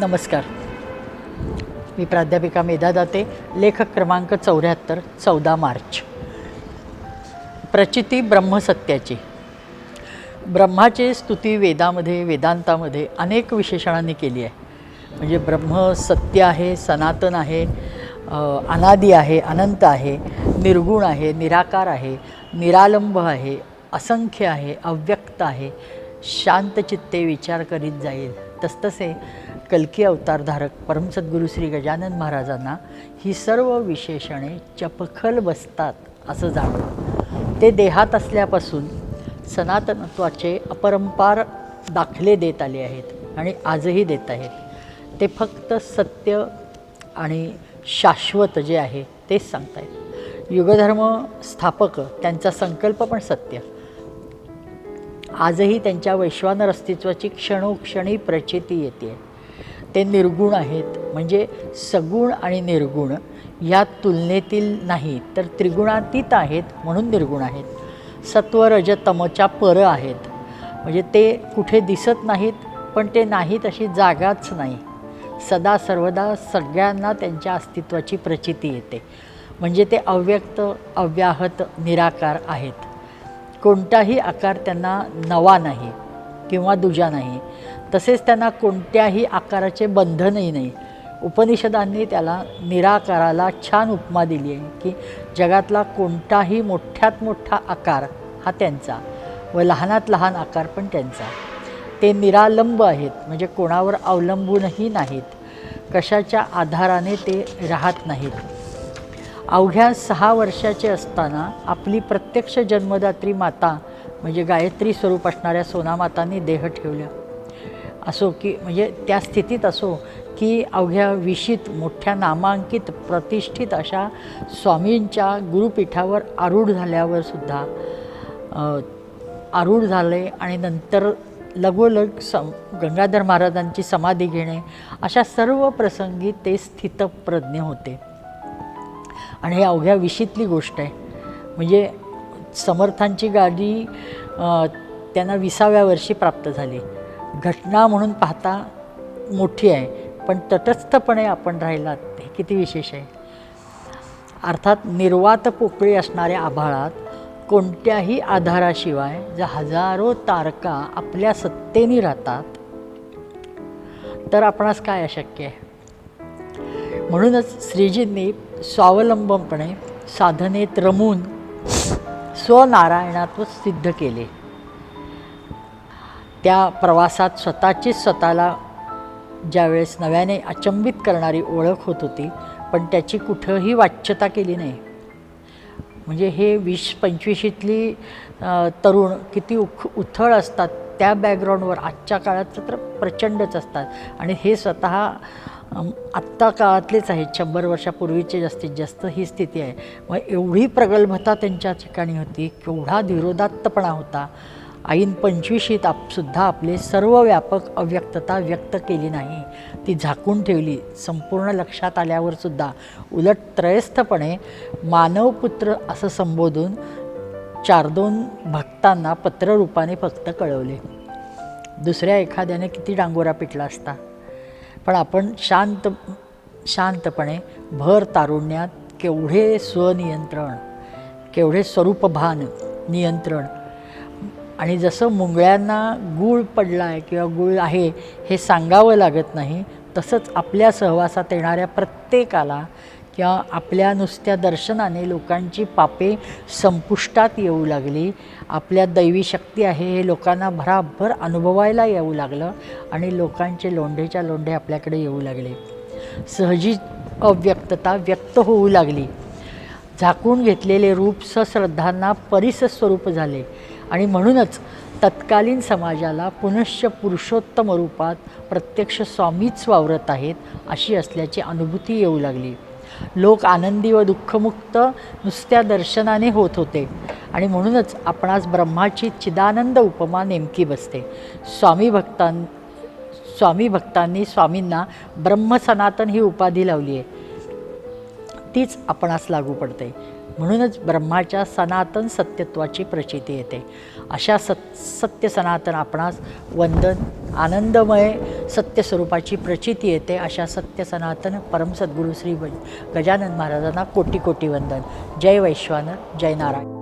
नमस्कार. मी प्राध्यापिका मेधा दाते लेखक क्रमांक चौऱ्याहत्तर चौदा मार्च. प्रचिती ब्रह्मसत्याची. ब्रह्माची स्तुती वेदामध्ये वेदांतामध्ये अनेक विशेषणांनी केली आहे. म्हणजे ब्रह्म सत्य आहे सनातन आहे अनादी आहे अनंत आहे निर्गुण आहे निराकार आहे निरालंब आहे असंख्य आहे अव्यक्त आहे शांतचित्ते विचार करीत जाईल. तसतसे कल्की अवतारधारक परमसद्गुरू श्री गजानन महाराजांना ही सर्व विशेषणे चपखल बसतात असं जाणवं ते देहात असल्यापासून सनातनत्वाचे अपरंपार दाखले देत आले आहेत आणि आजही देत आहेत. ते फक्त सत्य आणि शाश्वत जे आहे तेच सांगतायत. युगधर्म स्थापक त्यांचा संकल्प पण सत्य. आजही त्यांच्या वैश्वानर अस्तित्वाची क्षणोक्षणी प्रचिती येते ते निर्गुण आहेत. म्हणजे सगुण आणि निर्गुण या तुलनेतील नाही तर त्रिगुणातीत आहेत म्हणून निर्गुण आहेत. सत्व रजतमच्या पर आहेत. म्हणजे ते कुठे दिसत नाहीत पण ते नाहीत अशी जागाच नाही. सदा सर्वदा सगळ्यांना त्यांच्या अस्तित्वाची प्रचिती येते. म्हणजे ते अव्यक्त अव्याहत निराकार आहेत. कोणताही आकार त्यांना नवा नाही किंवा दुजा नाही. तसेच त्यांना कोणत्याही आकाराचे बंधनही नाही. उपनिषदांनी त्याला निराकाराला छान उपमा दिली आहे की जगातला कोणताही मोठ्यात मोठा आकार हा त्यांचा व लहानात लहान आकार पण त्यांचा. ते निरालंब आहेत म्हणजे कोणावर अवलंबूनही नाहीत. कशाच्या आधाराने ते राहत नाहीत. अवघ्या सहा वर्षाचे असताना आपली प्रत्यक्ष जन्मदात्री माता म्हणजे गायत्री स्वरूप असणाऱ्या सोनामातांनी देह ठेवल्या असो की म्हणजे त्या स्थितीत असो की अवघ्या विशीत मोठ्या नामांकित प्रतिष्ठित अशा स्वामींच्या गुरुपीठावर आरूढ झाल्यावर सुद्धा आरूढ झाले आणि नंतर लगोलग सम गंगाधर महाराजांची समाधी घेणे अशा सर्व प्रसंगी ते स्थितप्रज्ञ होते. आणि हे अवघ्या विशीतली गोष्ट आहे. म्हणजे समर्थांची गाडी त्यांना विसाव्या वर्षी प्राप्त झाली. घटना म्हणून पाहता मोठी आहे पण तटस्थपणे आपण राहिलात हे किती विशेष आहे? अर्थात निर्वात पोकळी असणाऱ्या आभाळात कोणत्याही आधाराशिवाय ज्या हजारो तारका आपल्या सत्तेने राहतात तर आपणास काय अशक्य आहे? म्हणूनच श्रीजींनी स्वावलंबपणे साधनेत रमून स्वनारायणात्व सिद्ध केले. त्या प्रवासात स्वतःचीच स्वतःला ज्यावेळेस नव्याने अचंबित करणारी ओळख होत होती पण त्याची कुठंही वाच्यता केली नाही. म्हणजे हे वीस पंचवीशीतली तरुण किती उख उथळ असतात त्या बॅकग्राऊंडवर आजच्या काळात तर प्रचंडच असतात. आणि हे स्वतः आत्ता काळातलेच आहेत शंभर वर्षापूर्वीचे जास्तीत जास्त ही स्थिती आहे. मग एवढी प्रगल्भता त्यांच्या ठिकाणी होती केवढा धीरोदात्तपणा होता. ऐन पंचवीशीत आप सुद्धा आपले सर्व व्यापक अव्यक्तता व्यक्त केली नाही. ती झाकून ठेवली. संपूर्ण लक्षात आल्यावरसुद्धा उलट त्रयस्थपणे मानवपुत्र असं संबोधून चार दोन भक्तांना पत्ररूपाने फक्त कळवले. दुसऱ्या एखाद्याने किती डांगोरा पिटला असता. पण आपण शांत शांतपणे भर तारुण्यात केवढे स्वनियंत्रण केवढे स्वरूपभान नियंत्रण आणि जसं मुंगळ्यांना गूळ पडला आहे किंवा गूळ आहे हे सांगावं लागत नाही तसंच आपल्या सहवासात येणाऱ्या प्रत्येकाला किंवा आपल्या नुसत्या दर्शनाने लोकांची पापे संपुष्टात येऊ लागली. आपल्या दैवी शक्ती आहे हे लोकांना भराभर अनुभवायला येऊ लागलं आणि लोकांचे लोंढेच्या लोंढे आपल्याकडे येऊ लागले. सहजी अव्यक्तता व्यक्त होऊ लागली. झाकून घेतलेले रूप सश्रद्धांना परिसस्वरूप झाले. आणि म्हणूनच तत्कालीन समाजाला पुनश्च पुरुषोत्तम रूपात प्रत्यक्ष स्वामीच वावरत आहेत अशी असल्याची अनुभूती येऊ लागली. लोक आनंदी व दुःखमुक्त नुसत्या दर्शनाने होत होते. आणि म्हणूनच आपणास ब्रह्माची चिदानंद उपमा नेमकी बसते. स्वामी भक्तां स्वामी भक्तांनी स्वामींना ब्रह्मसनातन ही उपाधी लावली आहे तीच आपणास लागू पडते. म्हणूनच ब्रह्माच्या सनातन सत्यत्वाची प्रचिती येते. अशा सत् सत्य सनातन आपणास वंदन आनंदमय सत्यस्वरूपाची प्रचिती येते. अशा सत्य सनातन परमसद्गुरू श्री गजानन महाराजांना कोटी कोटी वंदन. जय वैश्वानर जय नारायण.